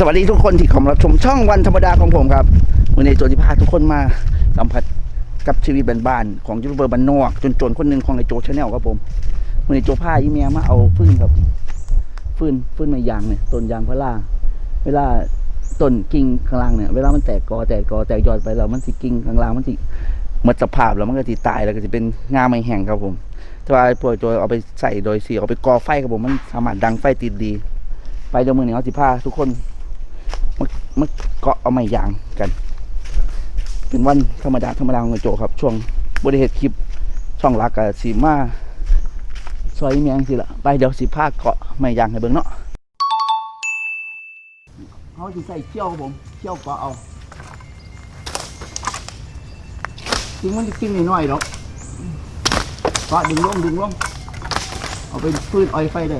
สวัสดีทุกคนที่เข้ามารับชมช่องวันธรรมดาของผมครับวันนี้โจจิพาทุกคนมาสัมผัสกับชีวิตบ้านๆของยูทูบเบอร์บ้านนอกจนๆคนหนึ่งของไอโจชาแนลครับผมวันนี้โจพาอีเมียมาเอาฟืนครับฟืนฟืนไม้ยางเนี่ยต้นยางพาราเวลาต้นกิ่งข้างล่างเนี่ยเวลามันแตกกอแตกกอแตกยอดไปแล้วมันสิกิ่งข้างล่างมันสิหมดสภาพแล้วมันก็สิตายแล้วก็จะเป็นงาไม่แห้งครับผม แต่ว่าพวกโจเอาไปใส่โดยสีเอาไปกอไฟครับผมมันสามารถดังไฟติดดี ไปเดี๋ยวมือนี้เอาสิพาทุกคน มามาเกาะเอาไม้ยางกัน เป็นวันธรรมดาธรรมดาของโจครับ ช่วงบริเหตุคลิปช่องรักกับสีมาซอยเมียงสิละไปเดี๋ยวสิพาเกาะไม้ยางให้เบิ่งเนาะเขาจะใส่เขี้ยวผมเขี้ยวเกาะเอาจริงมันจะกินน้อยหรอกเกาะดึงลงดึงลงเอาไปฟืนอ้อยไฟได้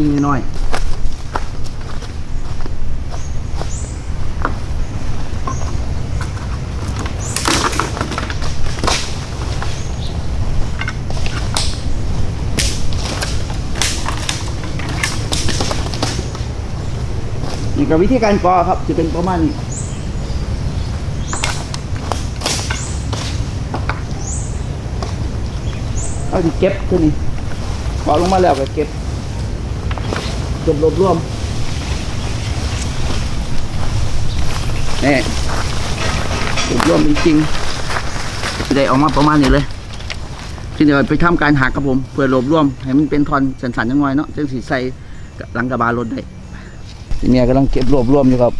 กินน้อยนี่กับวิธีการกอครับจะเป็นประมาณนี้เอาที่เก็บขึ้นนี่กอลงมาแล้วก็เก็บ เก็บรวบรวมนี่รวบรวมจริงๆได้ออกมาประมาณนี้เลย ที่เดี๋ยวไปทำการหักครับผม เพื่อรวบรวม ให้มันเป็นทอนสันๆจังหน่อยเนาะจังสีใส่หลังกระบาลรถได้เนี้ยกำลังเก็บรวบรวมอยู่ครับ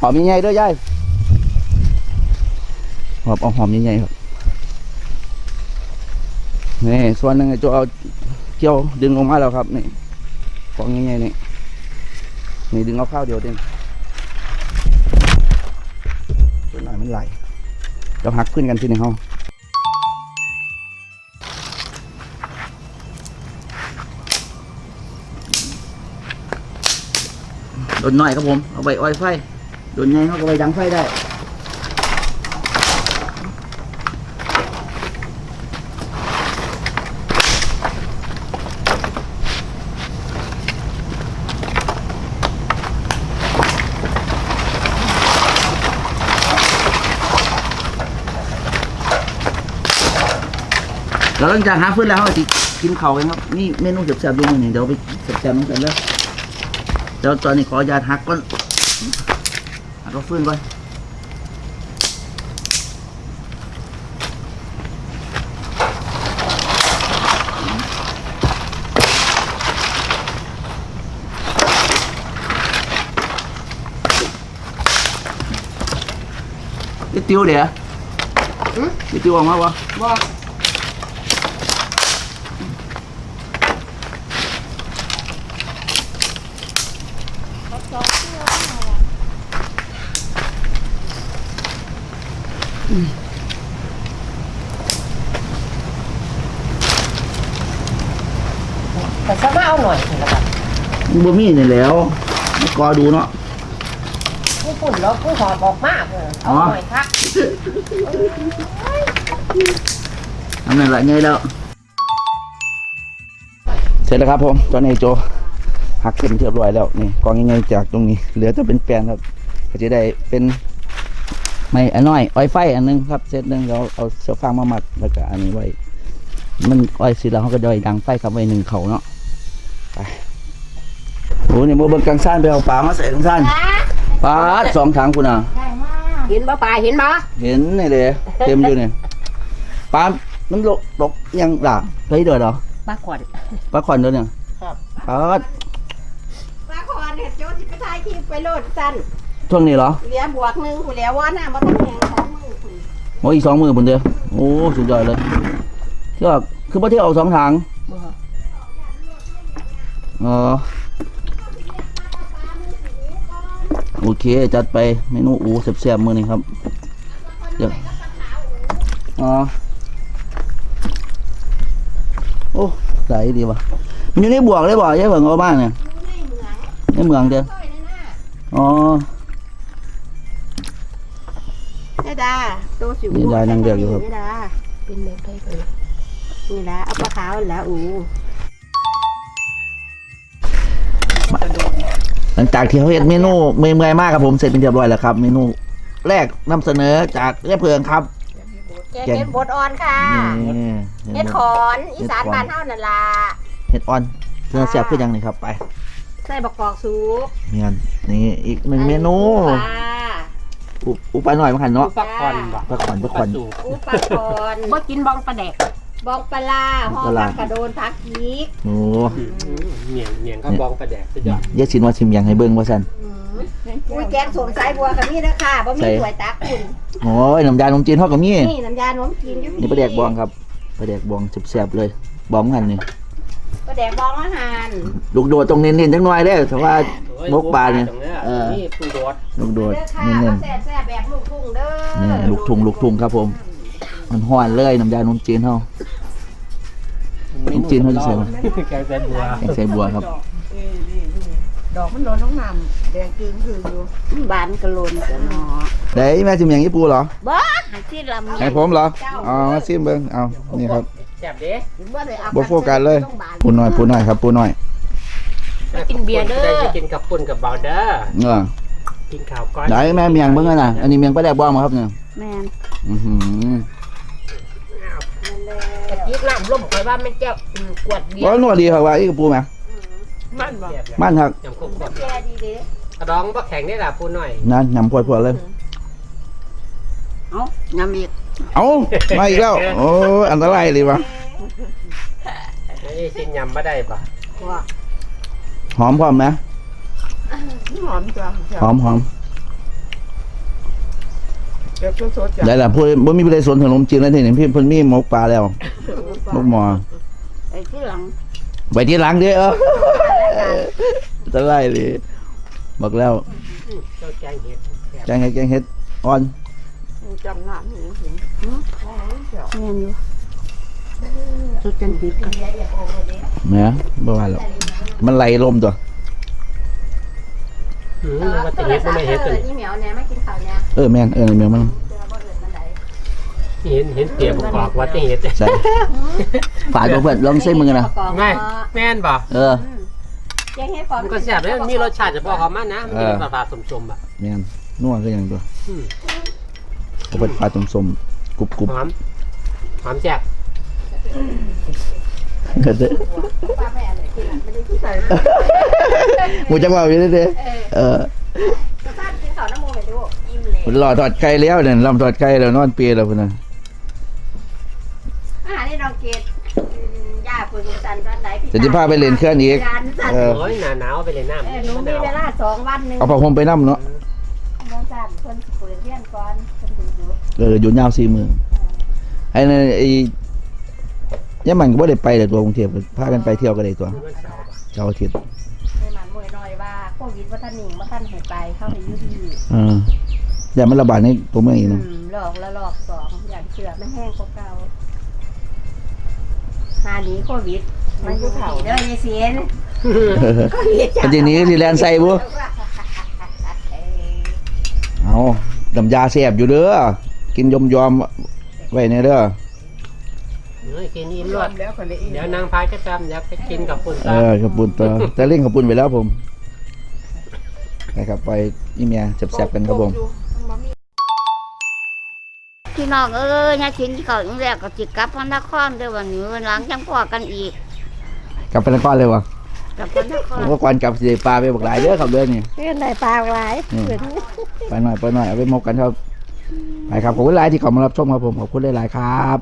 หอมยังไงด้วยยายหอมเอาหอมยังไงครับนี่ส่วนหนึ่งจะเอาเกี่ยวดึงออกมาแล้วครับนี่ ของง่ายๆนี่นี่ดึงเอาข้าวเดียวเองตัวหน่อยมันไหลเราหักขึ้นกันที่หนึ่งเขาโดนหน่อยครับผม เอาไปอ้อยไฟ โดนไงเขาก็ไปดังไฟได้ แล้วหลังจากหาฟืนแล้วเราจะกินเขาวกันครับนี่เมนูแซ่บๆดูมือนี่เดี๋ยวไปแซ่บๆน้องกันแล้วเดี๋ยวตอนนี้ขออนุญาตหักก่อนหักเอาฟืนก่อนนี่ติวเดี๋ยวนี่ติวออกมาวะบ่ แต่สามารถเอาหน่อยถึงแล้วแบบบ่มีนี่แหล้วมากอดูเนาะ ผู้ฝุ่นแล้วผู้หอบออกมากเลยเอาหน่อยครับทำนั่นแหละไงแล้ว เสร็จแล้วครับผมตอนนี้โจหักเสร็จเรียบร้อยแล้วนี่กองง่ายๆจากตรงนี้ เหลือจะเป็นแปลนครับก็จะได้เป็น ไม่อันน้อยอ้อยไฟอันหนึงครับเซตหนึงเราเอาเสื้อฟางมามัดแล้วก็อันนี้ไว้ มันอ้อยเสิแล้วเขาก็ดอยดังไฟครับไว้หนึ่งเขาเนาะไปโอ้เนี่ยโมเบิงกลางซ่านไปเอาปลามาใส่กลางซ่านปลาสองถังคุณอะเห็นบ่ปลาเห็นบ่เห็นนี่เลยเต็มอยู่เนี่ยปลามันตกตกยังหล่ะเฮ้ยเดือดเหรอปลาขวัญปลาขอนเดือดเนี่ยครับปลาปลาคอนเนี่ยโจสิไปถ่ายคลิปไปโหลดสั้น ช่วงนี้เหรอเหลียบวกหนึ่งผู้แล้วว่าน้ำมันต้องแห้งของมือคุณโอ้อีกสองมือบนเดียวโอ้สุดยอดเลยเที่ยวคือประเที่ยวเอาสองถังบ่อ๋อโอเค จัดไปเมนูอูเสียบๆมือนี่ครับเดี๋ยวอ๋อโอ้ใสดีว่ะมันอยู่ในบวกเลยบ่ใช่เบิ่งเอาบ้านเนี่ยในเหมืองในเมืองเดียวซอยนั่นน่ะอ๋ อได้ดาโตสิวนี่ได้นั่งเดือกอยู่ครับได้ดาเป็นแมงไก่เลยนี่ละเอาปลาขาวแล้วอูหลังจากที่เขาเห็นเมนูเมื่อยๆมากครับผมเสร็จเป็นเรียบร้อยแล้วครับ เมนูแรกนำเสนอจากเรียบเพิงครับ แกงเห็ดบดอ่อนค่ะนี่เห็ดขอนอีสานบ้านเฮานั่นล่ะเห็ดอ่อนเนื้อแซ่บขึ้นยังนี่ครับไปใส่บักกอกสุกเมียนนี่อีกหนึ่งเมนู ปลา อุอุปลาหน่อยมาขันเนาะปักคอนบ่ปลาขอนปลาขอน สูงอูปลาคอนบ่กินบองปลาแดกบองปลาร้าหอมปลาร้า ผักกระโดนผักชีกโอ้เมียงเมียงข้าวบองปลาแดกสุดยอดเยอะชินว่าชิมยังให้เบิ้งว่าสัน อืมอุ้ยแกงสมสายบัวกับนี่นะค่ะบ่มีใส่ถ้วยตักคุณโอ้ยน้ำยาขนมจีนทอดกับมี่นี่น้ำยาหนมจีนอยู่นี่ปลาแดกบองครับปลาแดกบองแซ่บๆเลยบองกันนี่ปลาแดกบองอาหารลูกโดดตรงเน้นๆจังหน่อยเด้อแต่ว่ามกปลาเนี่ยเออ นี่ปูโดดลูกโดดเด้อค่ะเน้เอานแซ่บแซ่บแบบลูกทุ่งเด้อๆนี่ลูกทุงลูกทุงครับผม มันห้อนเลยน้ำยาขนมจีนเฮาจีนเขาจะใส่ไหม แกงใส่บัวแกงใส่บัวครับดอกมันโดนน้องนำแดงจืงคืออยู่บานกระโลนกระหนอเด้แม่ชิมอย่างญี่ปุ่นเหรอบ้าที่ลำให้ผมเหรอเอามาชิมเบิ้งเอานี่ครับ แซ่บเด้บ่ได้เอาบ่โฟกัสเลย ปูน้อยปูน้อยครับปูน้อย กินเบียร์เด้อได้จะกินกับปุ่นกับเบาเด้อเออกินข้าวก้อนได้แม่เมียงเบิ้งกันน่ะอันนี้เมียงปลาแดกบองมาครับเนี่ยแม่นอือหือกะทิน้ำร่มข่อยว่ามันเจ้าอืมกวดเบียบ่ร์นัวดีครับว่าอีกปูแม่มันบ่มันครับยำข้าวขวดแก่ดีเด้กระดองบ่แข็งได้ล่ะปูหน่อยนั่นยำพวดๆเลย เอ้ายำอีกเอ้ามาอีกแล้วโอ้ยอันตรายเลยวะนี่กินยำบ่ได้ป่ะว่า หอมพร้อมไหมหอมจ้ะหอมหอมเก็บสดๆจ้ะได้ล่ะพูดบ่มีผู้ใดสนขนมจีนแล้วทีนี้พี่เพิ่นมีหมกปลาแล้วหมกหมอไอ้ที่หลังไปที่หลังเด้อเอออันตรายเลยบอกแล้วอืมเจ้าแกงเห็ดแซ่บแกงเห็ดแกงเห็ดอ่อนจำหน้าหนูเห็นแม่นอยู่สุ ดจันติดกันแหมบ่ว่าหรอกมันไหลลมตัวอืมว่าแต่เห็ดบ่ไม่เห็ดตัวนี้นี่เหมียวเนี่ยไม่กินข้าวเนี่ยเออแม่นเออแม่นมันเจอบ่อื่นมันไดเห็นเห็นเปียกกอกว่าแต่เห็ดใส่ฝาดบ่เพื่อนลองใส่มือนะไม่แม่นบ่เออแกงเฮ็ดก่อนมันก็แซ่บเลยมันมีรสชาติเฉพาะของมันนะมันมีเออปลาๆสมๆอะแม่นนัวคือหยังตัวอืมเอาเปิดฝาสมๆกรุบหอมหอมแซ่บๆเกิดเด้อป้าแม่เลยกินหลังไม่ได้กินใส่หมูจักว่าอยู่เด้อเด้อเออสภาพกินข้าวน้ำมูกไปดูอิ่มเลยมันรอทอดไก่แล้วเนี่ยลำทอดไก่แล้วนอนเปียแล้วพุ่นน่ะอาหารที่น้องเกดอืมย่าคุยกับสันตอนไหนพี่จะสิพาไปเล่นเครื่องอีกร้านสันเออโอ้ยหนาหนาวไปเลยน้ำเออหนูมีเวลาสองวันหนึ่งเอาผ้าห่มไปนํเนาะน้องสันคนคุยเรียนก่อนคนดูดูเอออยู่ยาว4มื้อไอ้นั่นไอ้ ยามมันก็บ่ได้ไปแต่ตัวกรุงเทพพากันไปเที่ยวก็ได้ตัววันเสาร์ป่ะเสาร์อาทิตย์ให้มันมวยหน่อยว่าโควิดว่าท่านหนิงว่าท่านหายไปเข้าไปอยุ่ที่เอออย่ามันระบาดในตัวเมืองอีกอืนะมหลอกละหลอกสองอย่างเชื่อไม่แห้งกว่าเก่าหาหนี้โควิด มันอยู่ที่เด้อยายเสียนโควิดอันทีนี้ที่แลนใส่บ่เออเอาดำยาแซ่บอยู่เด้อกินยอมยอมๆไว้ในเด้อ เฮ้ยกินอิ่มรวดมแล้วคนละอีกเดี๋ยวนางพายจะจำอยากไปกินกับปุ่นตาเออขอบคุณตัวแต่เล่นขอบคุณไปแล้วผมนะครับไปอีเมียแซ่บๆกันครับผมพี่น้องเอ้ยยาชินที่เขาอีกแล้วก็จิกลับพระนครเดี๋ยววันนี้วันหลังจังพอกันอีกกลับไปนครเลยวะกลับพระนคผมก็กวนกลับสิได้ปลาไปบอกหลายเด้อครับเด้อนี่เรื่องใดปลาหลายไปหน่อยไปหน่อยเอาไปมกกันครับไปครับขอบคุณหลายที่เขามารับชมครับผมขอบคุณหลายๆครับ